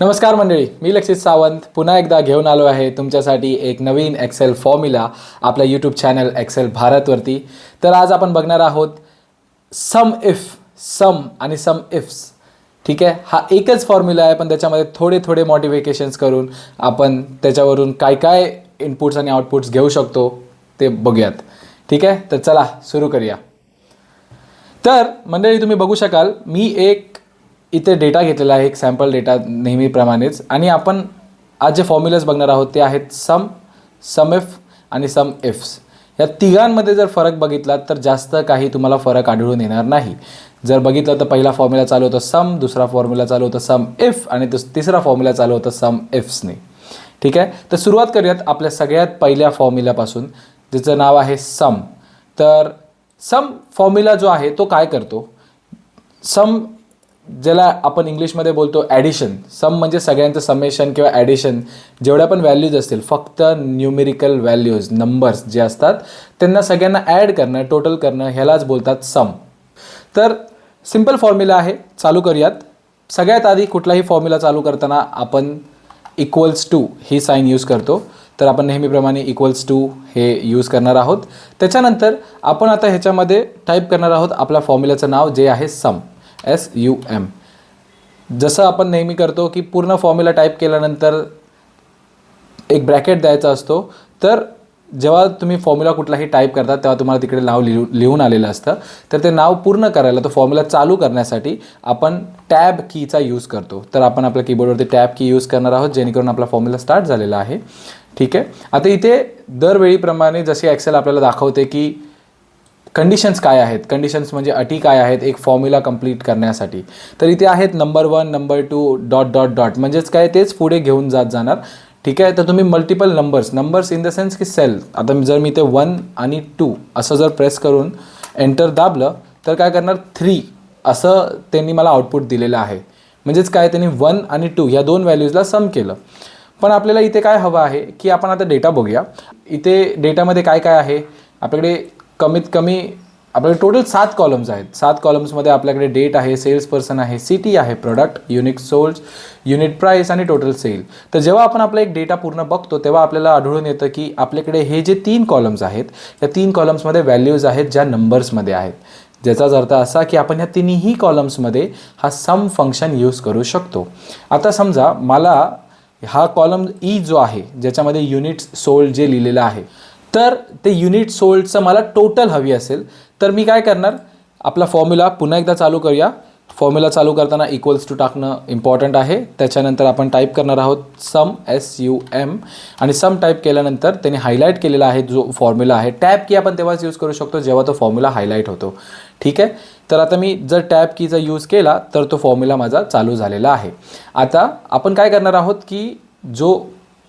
नमस्कार मंडळी मी लक्षित सावंत. पुन्हा एकदा घेऊन आलो आहे तुमच्यासाठी एक नवीन एक्सेल फॉर्म्युला आपल्या यूट्यूब चॅनल एक्सेल भारतवरती. तर आज आपण बघणार आहोत सम इफ सम आणि सम इफ्स ठीक आहे? हा एकच फॉर्म्युला आहे पण त्याच्यामध्ये थोडे थोडे मॉडिफिकेशन्स करून आपण त्याच्यावरून काय काय इनपुट्स आणि आउटपुट्स घेऊ शकतो ते बघूयात. ठीक आहे? तर चला सुरू करूया. तर मंडळी तुम्ही बघू शकाल मी एक इथे डेटा घेतलेला आहे एक सॅम्पल डेटा नेहमीप्रमाणेच. आणि आपण आज जे फॉर्म्युलेज बघणार आहोत ते आहेत सम सम इफ आणि सम एफ्स या तिघांमध्ये जर फरक बघितला तर जास्त काही तुम्हाला फरक आढळून येणार नाही. जर बघितलं तर पहिला फॉर्म्युला चालू होतं सम दुसरा फॉर्म्युला चालू होतं सम इफ आणि तिसरा फॉर्म्युला चालू होतं सम इफ्सने ठीक आहे? तर सुरुवात करूयात आपल्या सगळ्यात पहिल्या फॉर्म्युल्यापासून ज्याचं नाव आहे सम तर सम फॉर्म्युला जो आहे तो काय करतो? सम ज्याला आपण इंग्लिशमध्ये बोलतो ॲडिशन सम म्हणजे सगळ्यांचं समेशन किंवा ॲडिशन जेवढ्या पण व्हॅल्यूज असतील फक्त न्यूमेरिकल व्हॅल्यूज नंबर्स जे असतात त्यांना सगळ्यांना ॲड करणं टोटल करणं ह्यालाच बोलतात सम तर सिंपल फॉर्म्युला आहे चालू करूयात. सगळ्यात आधी कुठलाही फॉर्म्युला चालू करताना आपण इक्वल्स टू ही साईन यूज करतो. तर आपण नेहमीप्रमाणे इक्वल्स टू हे यूज करणार आहोत. त्याच्यानंतर आपण आता ह्याच्यामध्ये टाईप करणार आहोत आपल्या फॉर्म्युलाचं नाव जे आहे सम एस यू एम जसं आपण नेहमी करतो की पूर्ण फॉर्म्युला टाईप केल्यानंतर एक ब्रॅकेट द्यायचा असतो तर जेव्हा तुम्ही फॉर्म्युला कुठलाही टाईप करता तेव्हा तुम्हाला तिकडे नाव लिहू लिहून आलेलं असतं. तर ते नाव पूर्ण करायला तो फॉर्म्युला चालू करण्यासाठी आपण टॅब कीचा यूज करतो. तर आपण आपल्या कीबोर्डवरती टॅब की यूज करणार आहोत जेणेकरून आपला फॉर्म्युला स्टार्ट झालेला आहे. ठीक आहे? आता इथे दरवेळीप्रमाणे जशी ॲक्सेल आपल्याला दाखवते की कंडिशन्स काय आहेत? कंडिशन्स म्हणजे अटी काय आहेत? एक फॉर्म्युला कंप्लीट करण्यासाठी. तर इथे आहेत number one number two dot dot dot म्हणजेच काय? तेच पुढे घेऊन जात जाणार. ठीक आहे? तर तुम्ही multiple numbers numbers in the sense की सेल आता जर मी ते वन आणि टू असं जर प्रेस करून एंटर दाबलं तर काय करणार? थ्री असं त्यांनी मला आउटपुट दिलेलं आहे. म्हणजेच काय? त्यांनी वन आणि टू ह्या दोन व्हॅल्यूजला सम केलं. पण आपल्याला इथे काय हवं आहे? की आपण आता डेटा बघूया. इथे डेटामध्ये काय काय आहे? आपल्याकडे कमीत कमी आपल्याकडे टोटल सात कॉलम्स आहेत. सात कॉलम्समध्ये आपल्याकडे डेट आहे सेल्स पर्सन आहे सिटी आहे प्रोडक्ट युनिक सोल्स युनिट प्राईस आणि टोटल सेल तर जेव्हा आपण आपला एक डेटा पूर्ण बघतो तेव्हा आपल्याला आढळून येतं की आपल्याकडे हे जे तीन कॉलम्स आहेत या तीन कॉलम्समध्ये व्हॅल्यूज आहेत ज्या नंबर्समध्ये आहेत. ज्याचाच अर्थ असा की आपण ह्या तिन्ही कॉलम्समध्ये हा सम फंक्शन यूज करू शकतो. आता समजा मला हा कॉलम ई e जो आहे ज्याच्यामध्ये युनिट्स सोल्ड जे लिहिलेलं आहे तर ते युनिट सोल्डचं मला टोटल हवी असेल. तर मी काय करणार? आपला फॉर्म्युला पुन्हा एकदा चालू करूया. फॉर्म्युला चालू करताना इक्वल्स टू टाकणं इम्पॉर्टंट आहे. त्याच्यानंतर आपण टाईप करणार आहोत सम एस यू एम आणि सम टाईप केल्यानंतर त्याने हायलाईट केलेला आहे जो फॉर्म्युला आहे. टॅब की आपण तेव्हाच यूज करू शकतो जेव्हा तो फॉर्म्युला हायलाईट होतो. ठीक आहे? तर आता मी जर टॅब कीचा यूज केला तर तो फॉर्म्युला माझा चालू झालेला आहे. आता आपण काय करणार आहोत की जो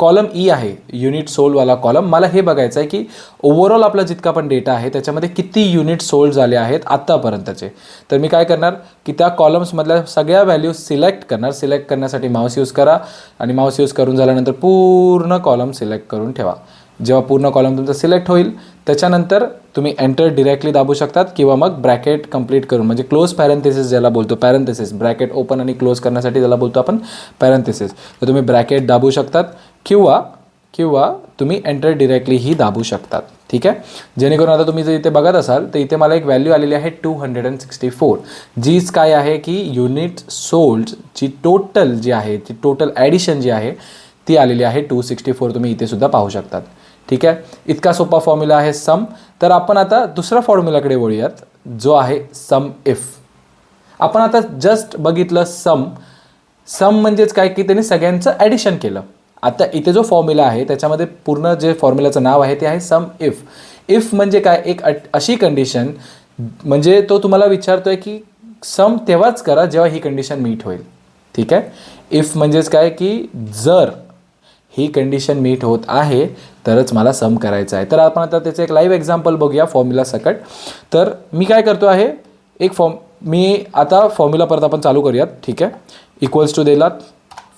कॉलम ई e आहे युनिट सोल्डवाला कॉलम मला हे बघायचं आहे की ओव्हरऑल आपला जितका पण डेटा आहे त्याच्यामध्ये किती युनिट सोल्ड झाले आहेत आत्तापर्यंतचे तर मी काय करणार? की त्या कॉलम्समधल्या सगळ्या व्हॅल्यूज सिलेक्ट करणार. सिलेक्ट करण्यासाठी माऊस यूज करा आणि माऊस यूज करून झाल्यानंतर पूर्ण कॉलम सिलेक्ट करून ठेवा. जेव्हा पूर्ण कॉलम तुमचा सिलेक्ट होईल त्याच्यानंतर तुम्ही एंटर डिरेक्टली दाबू शकतात किंवा मग ब्रॅकेट कंप्लीट करून. म्हणजे क्लोज पॅरेंथेसिस ज्याला बोलतो पॅरेंथेसिस ब्रॅकेट ओपन आणि क्लोज करण्यासाठी ज्याला बोलतो आपण पॅरेंथेसिस तर तुम्ही ब्रॅकेट दाबू शकतात. किंवा किंवा तुम्ही एंटर डिरेक्टली ही दाबू शकतात. ठीक आहे? जेणेकरून आता तुम्ही जर इथे बघत असाल तर इथे मला एक व्हॅल्यू आलेली आहे two hundred and sixty four जीच काय आहे की युनिट सोल्डची टोटल जी आहे ती टोटल ॲडिशन जी आहे ती आलेली आहे टू सिक्स्टी फोर तुम्ही इथे सुद्धा पाहू शकतात. ठीक आहे? इतका सोपा फॉर्म्युला आहे सम तर आपण आता दुसऱ्या फॉर्म्युलाकडे वळूयात जो आहे सम इफ आपण आता जस्ट बघितलं सम सम म्हणजेच काय की त्यांनी सगळ्यांचं ॲडिशन केलं. आता इथे जो फॉर्म्युला आहे त्याच्यामध्ये पूर्ण जे फॉर्म्युलाचं नाव आहे ते आहे सम इफ इफ म्हणजे काय? एक अट- अशी कंडिशन म्हणजे तो तुम्हाला विचारतोय की सम तेव्हाच करा जेव्हा ही कंडिशन मीट होईल. ठीक आहे? इफ म्हणजेच काय? की जर ही कंडिशन मीट होत आहे तरच मला सम करायचं आहे. तर आपण आता त्याचं एक लाईव्ह एक्झाम्पल बघूया फॉर्म्युला सकट. तर मी काय करतो आहे? एक फॉर्म मी आता फॉर्म्युला परत आपण चालू करूयात. ठीक आहे? इक्वल्स टू दिलात.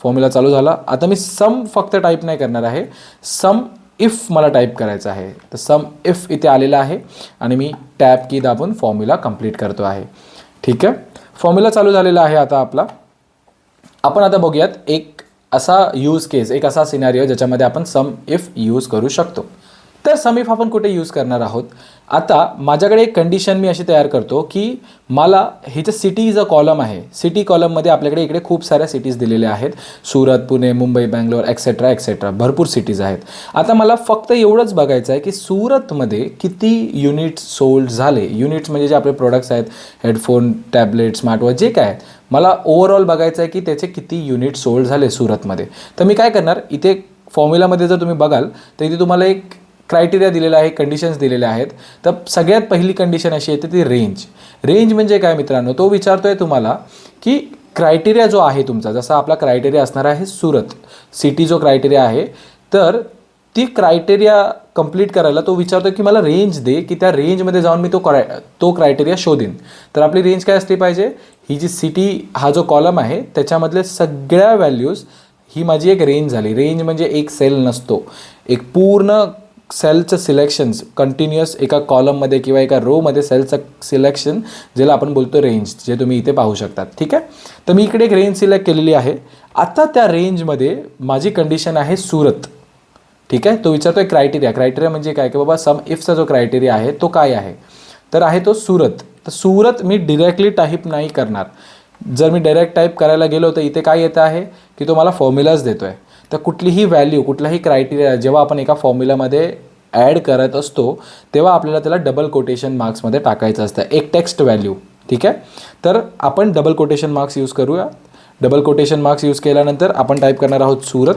फॉर्म्युला चालू झाला. आता मी सम फक्त टाईप नाही करणार आहे. सम इफ मला टाईप करायचं आहे. तर सम इफ इथे आलेला आहे आणि मी टॅप की दाबून फॉर्म्युला कंप्लीट करतो आहे. ठीक आहे? फॉर्म्युला चालू झालेला आहे आता आपला. आपण आता बघूयात एक असा यूज केस एक असा सिनारिओ ज्याच्यामध्ये आपण सम इफ यूज करू शकतो. तर समीफ आपण कुठे यूज करणार आहोत? आता माझ्याकडे एक कंडिशन मी अशी तयार करतो की मला हे जे इज अ कॉलम आहे. सिटी कॉलममध्ये आपल्याकडे इकडे खूप साऱ्या सिटीज दिलेल्या आहेत. सुरत पुणे मुंबई बँगलोर एक्सेट्रा एक्सेट्रा भरपूर सिटीज आहेत. आता मला फक्त एवढंच बघायचं आहे की सुरतमध्ये किती युनिट्स सोल्ड झाले? युनिट्स म्हणजे जे आपले प्रोडक्ट्स आहेत हेडफोन टॅबलेट स्मार्टवॉच जे काय आहेत. मला ओव्हरऑल बघायचं आहे की त्याचे किती युनिट सोल्ड झाले सुरतमध्ये. तर मी काय करणार? इथे फॉर्म्युलामध्ये जर तुम्ही बघाल तर इथे तुम्हाला एक क्रायटेरिया दिलेला आहे कंडिशन्स दिलेल्या आहेत. तर सगळ्यात पहिली कंडिशन अशी येते ती रेंज रेंज म्हणजे काय मित्रांनो? तो विचारतो आहे तुम्हाला की क्रायटेरिया जो आहे तुमचा जसा आपला क्रायटेरिया असणार आहे सुरत सिटी जो क्रायटेरिया आहे तर ती क्रायटेरिया कंप्लीट करायला तो विचारतो की मला रेंज दे की त्या रेंजमध्ये जाऊन मी तो क्राय तो क्रायटेरिया शोधीन. तर आपली रेंज काय असली पाहिजे? ही जी सिटी हा जो कॉलम आहे त्याच्यामधले सगळ्या व्हॅल्यूज ही माझी एक रेंज झाली. रेंज म्हणजे एक सेल नसतो. एक पूर्ण सेलचं सिलेक्शन्स कंटिन्युअस एका कॉलममध्ये किंवा एका रोमध्ये सेलचं सिलेक्शन ज्याला आपण बोलतो रेंज जे तुम्ही इथे पाहू शकतात. ठीक आहे? तर मी इकडे एक रेंज सिलेक्ट केलेली आहे. आता त्या रेंजमध्ये माझी कंडिशन आहे सुरत. ठीक आहे? तो विचारतोय क्रायटेरिया क्रायटेरिया म्हणजे काय? की बाबा सम इफचा जो क्रायटेरिया आहे तो काय आहे? तर आहे तो सुरत. तर सुरत मी डिरेक्टली टाईप नाही करणार. जर मी डायरेक्ट टाईप करायला गेलो तर इथे काय येतं आहे? की तो मला फॉर्म्युलाच देतो आहे तर कुठलीही व्हॅल्यू कुठलाही क्रायटेरिया जेव्हा आपण एका फॉर्म्युलामध्ये ॲड करत असतो तेव्हा आपल्याला त्याला डबल कोटेशन मार्क्समध्ये टाकायचं असतं. एक टेक्स्ट व्हॅल्यू ठीक आहे? तर आपण डबल कोटेशन मार्क्स यूज करूया. डबल कोटेशन मार्क्स यूज केल्यानंतर आपण टाईप करणार आहोत सुरत.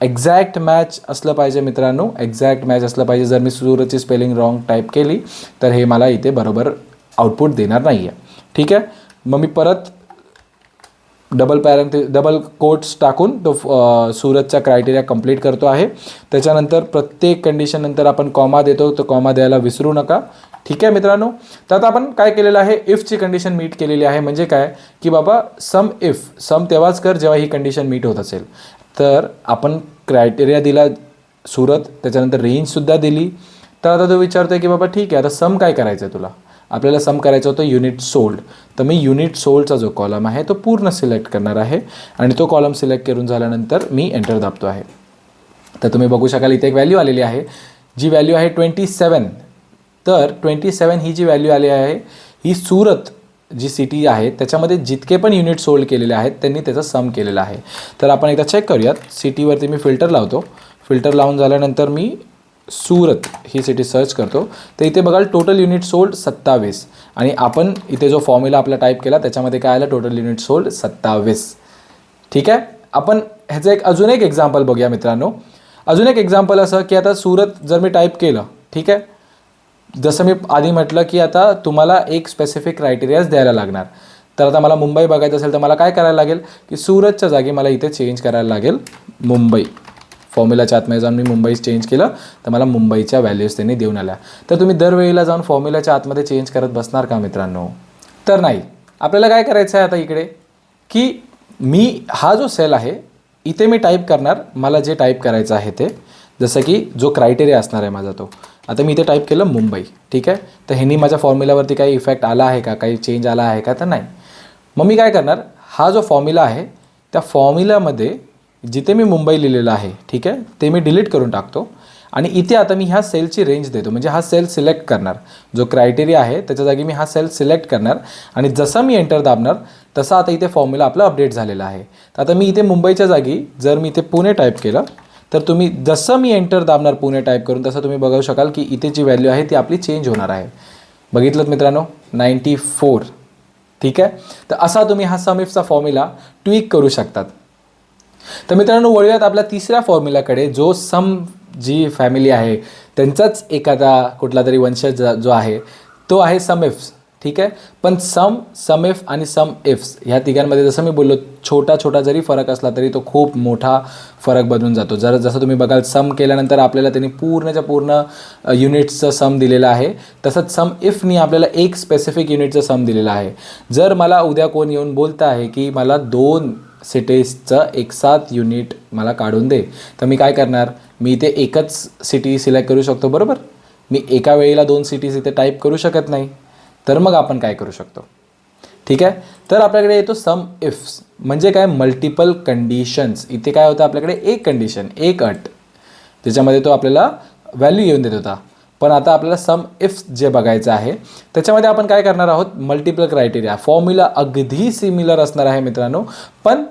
एक्झॅक्ट मॅच असलं पाहिजे मित्रांनो. एक्झॅक्ट मॅच असलं पाहिजे. जर मी सुरतची स्पेलिंग रॉंग टाईप केली तर हे मला इथे बरोबर आउटपुट देणार नाही आहे ठीक आहे? मग मी परत डबल पॅरेंथि डबल कोट्स टाकून तो अ, सुरतचा क्रायटेरिया कंप्लीट करतो आहे. त्याच्यानंतर प्रत्येक कंडिशननंतर आपण कॉमा देतो तर कॉमा द्यायला विसरू नका. ठीक आहे मित्रांनो? तर आता आपण काय केलेलं आहे? इफची कंडिशन मीट केलेली आहे. म्हणजे काय? की बाबा सम इफ सम तेव्हाच कर जेव्हा ही कंडिशन मीट होत असेल. तर आपण क्रायटेरिया दिला सुरत त्याच्यानंतर रेंजसुद्धा दिली. तर आता तो विचारतोय की बाबा ठीक आहे आता सम काय करायचं आहे तुला? आपल्याला सम करायचं होतं युनिट सोल्ड तर मी युनिट सोल्डचा जो कॉलम आहे तो पूर्ण सिलेक्ट करणार आहे. आणि तो कॉलम सिलेक्ट करून झाल्यानंतर मी एंटर दाबतो आहे. तर तुम्ही बघू शकाल इथे एक व्हॅल्यू आलेली आहे. जी व्हॅल्यू आहे ट्वेंटी सेवन तर ट्वेंटी सेवन ही जी व्हॅल्यू आली आहे ही सुरत जी सिटी आहे त्याच्यामध्ये जितके पण युनिट सोल्ड केलेले आहेत त्यांनी त्याचा सम केलेला आहे. तर आपण एकदा चेक करूयात. सिटीवरती मी फिल्टर लावतो. फिल्टर लावून झाल्यानंतर मी सुरत ही सिटी सर्च करतो तर इथे बघाल टोटल युनिट सोल्ड सत्तावीस. आणि आपण इथे जो फॉर्म्युला आपला टाईप केला त्याच्यामध्ये काय आलं? टोटल युनिट सोल्ड सत्तावीस. ठीक आहे? आपण ह्याचं एक अजून एक एक्झाम्पल बघूया मित्रांनो. अजून एक एक्झाम्पल असं की आता सुरत जर मी टाईप केलं ठीक आहे? जसं मी आधी म्हटलं की आता तुम्हाला एक स्पेसिफिक क्रायटेरियाज द्यायला लागणार. तर आता मला मुंबई बघायचं असेल तर मला काय करायला लागेल? की सुरतच्या जागी मला इथे चेंज करायला लागेल मुंबई. फॉर्म्युलाच्या आतमध्ये जाऊन मी मुंबईच चेंज केलं. तर मला मुंबईच्या व्हॅल्यूज त्यांनी देऊन आल्या. तर तुम्ही दरवेळेला जाऊन फॉर्म्युलाच्या आतमध्ये चेंज करत बसणार का मित्रांनो? तर नाही. आपल्याला काय करायचं आहे आता इकडे? की मी हा जो सेल आहे इथे मी टाईप करणार. मला जे टाईप करायचं आहे ते. जसं की जो क्रायटेरिया असणार आहे माझा तो. आता मी इथे टाईप केलं मुंबई. ठीक आहे? तर ह्यांनी माझ्या फॉर्म्युलावरती काही इफेक्ट आला आहे का? काही चेंज आला आहे का? तर नाही. मग मी काय करणार? हा जो फॉर्म्युला आहे त्या फॉर्म्युलामध्ये जिथे मी मुंबई लिहिलेलं आहे ठीक आहे? ते मी डिलीट करून टाकतो. आणि इथे आता मी ह्या सेलची रेंज देतो. म्हणजे हा सेल सिलेक्ट करणार. जो क्रायटेरिया आहे त्याच्या जागी मी हा सेल सिलेक्ट करणार. आणि जसं मी एंटर दाबणार तसा आता इथे फॉर्म्युला आपला अपडेट झालेला आहे. तर आता मी इथे मुंबईच्या जागी जर मी इथे पुणे टाईप केलं तर तुम्ही जसं मी एंटर दाबणार पुणे टाईप करून तसं तुम्ही बघू शकाल की इथे जी व्हॅल्यू आहे ती आपली चेंज होणार आहे. बघितलं मित्रांनो? नाईंटी फोर ठीक आहे? तर असा तुम्ही हा समिफचा फॉर्म्युला ट्विक करू शकतात. तर मित्रांनो वळूयात आपल्या तिसऱ्या फॉर्म्युलाकडे जो सम जी फॅमिली आहे त्यांचाच एखादा कुठला तरी वंशज जो आहे तो आहे सम इफ्स ठीक आहे? पण सम सम इफ आणि सम इफ्स ह्या तिघांमध्ये जसं मी बोललो छोटा छोटा जरी फरक असला तरी तो खूप मोठा फरक बदलून जातो. जर जसं तुम्ही बघाल सम केल्यानंतर आपल्याला त्यांनी पूर्णच्या पूर्ण युनिट्सचं सम दिलेलं आहे. तसंच सम इफनी आपल्याला एक स्पेसिफिक युनिटचं सम दिलेलं आहे. जर मला उद्या कोण येऊन बोलतं आहे की मला दोन सिटीजचं एक सात युनिट मला काढून दे. तर मी काय करणार? मी इथे एकच सिटी सिलेक्ट करू शकतो बरोबर? मी एका वेळेला दोन सिटीज इथे टाईप करू शकत नाही. तर मग आपण काय करू शकतो? ठीक आहे? तर आपल्याकडे येतो सम इफ्स म्हणजे काय? मल्टिपल कंडिशन्स इथे काय होतं आपल्याकडे? एक कंडिशन एक अट. त्याच्यामध्ये तो आपल्याला व्हॅल्यू येऊन देत होता. पण आता आपल्याला सम इफ्स जे बघायचं आहे त्याच्यामध्ये आपण काय करणार आहोत? मल्टिपल क्रायटेरिया फॉर्म्युला अगदी सिमिलर असणार आहे मित्रांनो. पण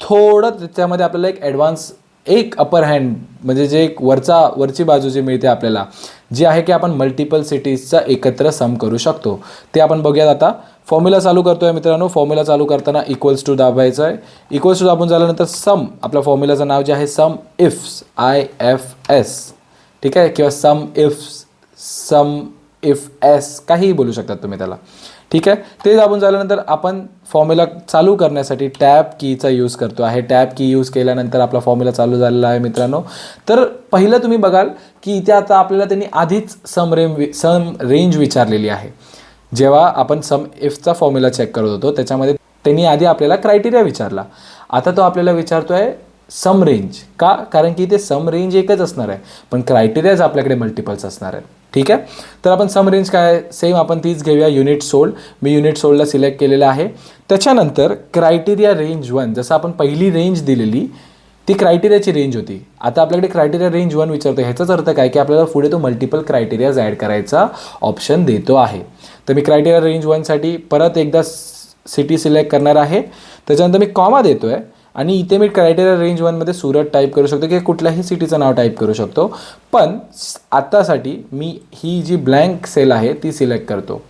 थोडं त्याच्यामध्ये आपल्याला एक ॲडव्हान्स एक अपर हँड म्हणजे जे एक वरचा वरची बाजू जी मिळते आपल्याला जी आहे की आपण मल्टिपल सिटीजचा एकत्र सम करू शकतो. ते आपण बघूयात आता. फॉर्म्युला चालू करतोय मित्रांनो. फॉर्म्युला चालू करताना इक्वल्स टू दाबायचं आहे इक्वल्स टू दाबून झाल्यानंतर सम आपल्या फॉर्म्युलाचं नाव जे आहे sum ifs I F S ठीक आहे? किंवा sum ifs sum if S काहीही बोलू शकतात तुम्ही त्याला. ठीक आहे? ते दाबून झाल्यानंतर आपण फॉर्म्युला चालू करण्यासाठी टॅब कीचा यूज करतो आहे. टॅब की यूज केल्यानंतर आपला फॉर्म्युला चालू झालेला आहे मित्रांनो. तर पहिलं तुम्ही बघाल की इथे आता आपल्याला त्यांनी आधीच सम रेम सम रेंज विचारलेली आहे. जेव्हा आपण सम इफचा फॉर्म्युला चेक करत होतो त्याच्यामध्ये त्यांनी आधी आपल्याला क्रायटेरिया विचारला. आता तो आपल्याला विचारतोय सम रेंज का? कारण की इथे सम रेंज एकच असणार आहे. पण क्रायटेरियाज आपल्याकडे मल्टिपल्स असणार आहे ठीक आहे? तर आपण सम रेंज काय सेम आपण तीच घेऊया युनिट सोल्ड मी युनिट सोल्डला सिलेक्ट केलेलं आहे. त्याच्यानंतर क्रायटेरिया रेंज वन जसं आपण पहिली रेंज दिलेली ती क्रायटेरियाची रेंज होती. आता आपल्याकडे क्रायटेरिया रेंज वन विचारतो. ह्याचाच अर्थ काय? की आपल्याला पुढे तो मल्टिपल क्रायटेरियाज ॲड करायचा ऑप्शन देतो आहे. तर मी क्रायटेरिया रेंज वनसाठी परत एकदा सिटी सिलेक्ट करणार आहे. त्याच्यानंतर मी कॉमा देतो आहे आणि इथे मी क्रायटेरिया रेंज वनमध्ये सुरत टाईप करू शकतो किंवा कुठल्याही सिटीचं नाव टाईप करू शकतो. पण आत्तासाठी मी ही जी ब्लँक सेल आहे ती सिलेक्ट करतो.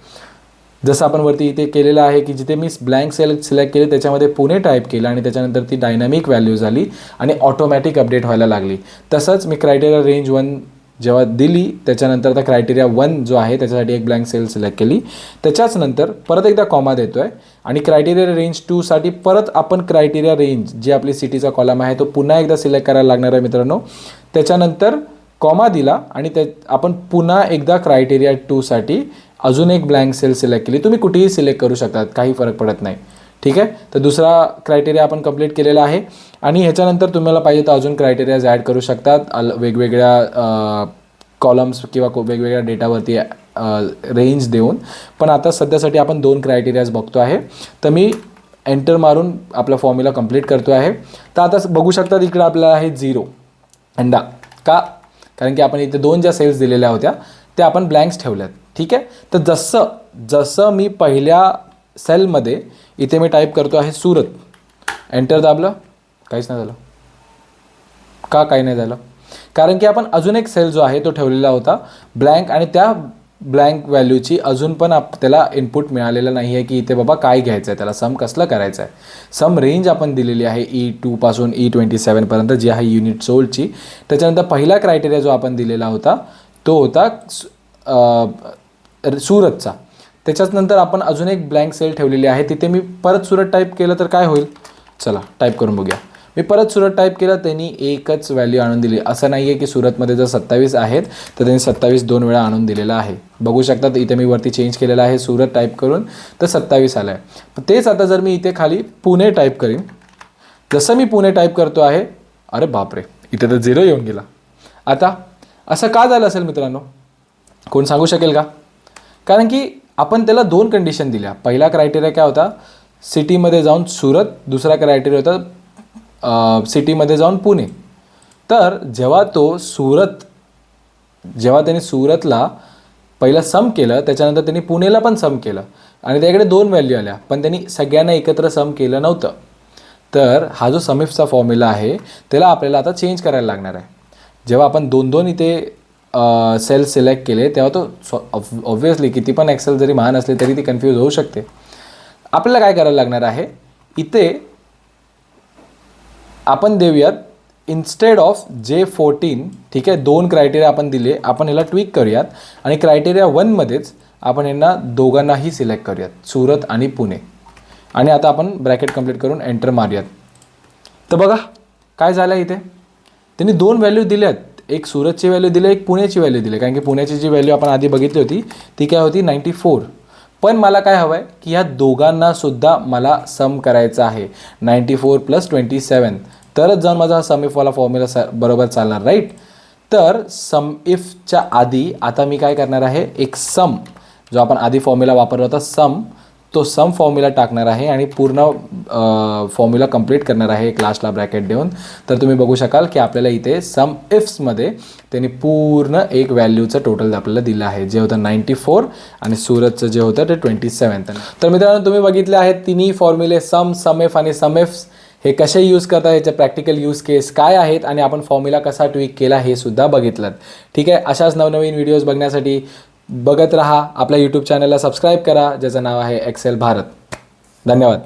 जसं आपण वरती इथे केलेलं आहे की जिथे मी ब्लँक सेल सिलेक्ट केली त्याच्यामध्ये पुणे टाईप केलं आणि त्याच्यानंतर ती डायनामिक व्हॅल्यू झाली आणि ऑटोमॅटिक अपडेट व्हायला लागली. तसंच मी क्रायटेरिया रेंज वन जेव्हा दिली त्याच्यानंतर आता क्रायटेरिया वन जो आहे त्याच्यासाठी एक ब्लँक सेल सिलेक्ट केली. त्याच्याच नंतर परत एकदा कॉमा देतो आहे आणि क्रायटेरिया रेंज टूसाठी परत आपण क्रायटेरिया रेंज जी आपली सिटीचा कॉलम आहे तो पुन्हा एकदा सिलेक्ट करायला लागणार आहे मित्रांनो. त्याच्यानंतर कॉमा दिला आणि त्या आपण पुन्हा एकदा क्रायटेरिया टूसाठी अजून एक ब्लँक सेल सिलेक्ट केली. तुम्ही कुठेही सिलेक्ट करू शकतात काही फरक पडत नाही. ठीक आहे? तर दुसरा क्रायटेरिया आपण कंप्लीट केलेला आहे. आणि ह्याच्यानंतर तुम्हाला पाहिजे तर अजून क्रायटेरियाज ॲड करू शकतात. अल वेगवेगळ्या कॉलम्स किंवा को- वेगवेगळ्या डेटावरती रेंज देऊन. पण आता सध्यासाठी आपण दोन क्रायटेरियाज बघतो आहे. तर मी एंटर मारून आपला फॉर्म्युला कंप्लीट करतो आहे. तर आता बघू शकतात इकडं आपल्याला आहे झिरो अंडा. का? कारण की आपण इथे दोन ज्या सेल्स दिलेल्या होत्या त्या आपण ब्लँक्स ठेवल्यात. ठीक आहे? तर जसं जसं मी पहिल्या सेलमध्ये इथे मी टाईप करतो आहे सुरत. एंटर दाबलं काहीच नाही झालं. का काही नाही झालं? कारण की आपण अजून एक सेल जो आहे तो ठेवलेला होता. ब्लँक आणि त्या ब्लँक व्हॅल्यूची अजून पण आप त्याला इनपुट मिळालेलं नाही आहे की इथे बाबा काय घ्यायचं आहे त्याला सम कसलं करायचं आहे सम रेंज आपण दिलेली आहे e ई टूपासून ई e ट्वेंटी सेवनपर्यंत जी आहे युनिट सोल्डची त्याच्यानंतर पहिला क्रायटेरिया जो आपण दिलेला होता तो होता सुरतचा. त्याच्याच नंतर आपण अजून एक ब्लँक सेल ठेवलेली आहे. तिथे मी परत सुरत टाईप केलं तर काय होईल? चला टाईप करून बघूया. मी परत सुरत टाईप केलं त्यांनी एकच व्हॅल्यू आणून दिली. असं नाही आहे की सुरतमध्ये जर सत्तावीस आहेत तर त्यांनी सत्तावीस दोन वेळा आणून दिलेला आहे. बघू शकतात इथे मी वरती चेंज केलेलं आहे सुरत टाईप करून तर सत्तावीस आलं आहे तेच आता जर मी इथे खाली पुणे टाईप करीन. जसं मी पुणे टाईप करतो आहे अरे बापरे इथे तर झिरो येऊन गेला. आता असं का झालं असेल मित्रांनो? कोण सांगू शकेल का? कारण की आपण त्याला दोन कंडिशन दिल्या. पहिला क्रायटेरिया काय होता? सिटीमध्ये जाऊन सुरत दुसरा क्रायटेरिया होता सिटीमध्ये जाऊन पुणे. तर जेव्हा तो सुरत जेव्हा त्याने सुरतला पहिलं सम केलं त्याच्यानंतर त्यांनी पुणेला पण सम केलं. आणि त्याकडे दोन व्हॅल्यू आल्या पण त्यांनी सगळ्यांना एकत्र सम केलं नव्हतं. तर हा जो समीफचा फॉर्म्युला आहे त्याला आपल्याला आता चेंज करायला लागणार आहे. जेव्हा आपण दोन दोन इथे सेल सिलेक्ट केले तेव्हा तो ऑब्व्हियसली किती पण एक्सेल जरी महान असले तरी ती कन्फ्यूज होऊ शकते. आपल्याला काय करायला लागणार आहे? इथे आपण देऊयात इन्स्टेड ऑफ जे फोर्टीन ठीक आहे दोन क्रायटेरिया आपण दिले आपण याला ट्विक करूयात. आणि क्रायटेरिया वनमध्येच आपण यांना दोघांनाही सिलेक्ट करूयात सुरत आणि पुणे. आणि आता आपण ब्रॅकेट कंप्लीट करून एंटर मारूयात. तर बघा काय झालं इथे? त्यांनी दोन व्हॅल्यू दिल्यात. एक सुरतची व्हॅल्यू दिली एक पुण्याची व्हॅल्यू दिली. कारण की पुण्याची जी व्हॅल्यू आपण आधी बघितली होती ती काय होती? नाईंटी फोर पण मला काय हवं आहे की ह्या दोघांना सुद्धा मला सम करायचं आहे. Ninety four plus twenty seven तरच जाऊन माझा हा सम इफवाला फॉर्म्युला स बरोबर चालणार राईट तर सम इफच्या आधी आता मी काय करणार आहे? एक सम जो आपण आधी फॉर्म्युला वापरला होता सम तो सम फॉर्म्युला टाकणार आहे आणि पूर्ण फॉर्म्युला कंप्लीट करणार आहे एक लास्टला ब्रॅकेट देऊन. तर तुम्ही बघू शकाल की आपल्याला इथे सम इफ्समध्ये त्यांनी पूर्ण एक व्हॅल्यूचं टोटल आपल्याला दिलं आहे. जे होतं नाईन्टी फोर आणि सूरजचं जे होतं ते ट्वेंटी सेवन तर मित्रांनो तुम्ही बघितले आहेत तिन्ही फॉर्म्युले सम सम एफ आणि सम एफ्स हे कसे यूज करता याचे प्रॅक्टिकल यूज केस काय आहेत? आणि आपण फॉर्म्युला कसा ट्विक केला हे सुद्धा बघितलं. ठीक आहे? अशाच नवनवीन व्हिडिओज बघण्यासाठी बघत रहा. आपल्या यूट्यूब चॅनलला सबस्क्राईब करा. ज्याचं नाव आहे एक्सेल भारत. धन्यवाद.